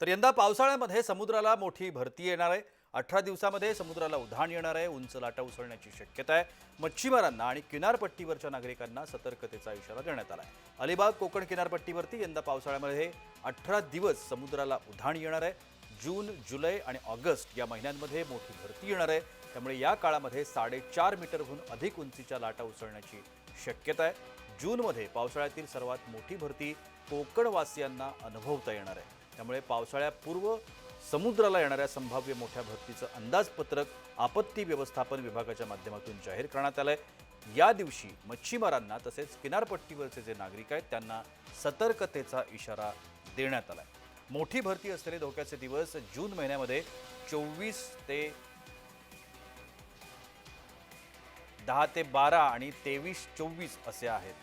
तर यंदा पावसाळ्यामध्ये समुद्राला मोठी भरती येणार आहे. अठरा दिवसामध्ये समुद्राला उधाण येणार आहे. उंच लाटा उसळण्याची शक्यता आहे. मच्छीमारांना आणि किनारपट्टीवरच्या नागरिकांना सतर्कतेचा इशारा देण्यात आला आहे. अलिबाग कोकण किनारपट्टीवरती यंदा पावसाळ्यामध्ये अठरा दिवस समुद्राला उधाण येणार आहे. जून जुलै आणि ऑगस्ट या महिन्यांमध्ये मोठी भरती येणार आहे. त्यामुळे या काळामध्ये साडेचार मीटरहून अधिक उंचीच्या लाटा उसळण्याची शक्यता आहे. जूनमध्ये पावसाळ्यातील सर्वात मोठी भरती कोकणवासियांना अनुभवता येणार आहे. त्यामुळे पावसाळ्यापूर्व समुद्राला येणाऱ्या संभाव्य मोठ्या भरतीचं अंदाजपत्रक आपत्ती व्यवस्थापन विभागाच्या माध्यमातून जाहीर करण्यात आलं आहे या दिवशी मच्छीमारांना तसेच किनारपट्टीवरचे जे नागरिक आहेत त्यांना सतर्कतेचा इशारा देण्यात आला आहे मोठी भरती असलेले धोक्याचे दिवस जून महिन्यामध्ये चोवीस ते दहा ते बारा आणि तेवीस चोवीस असे आहेत.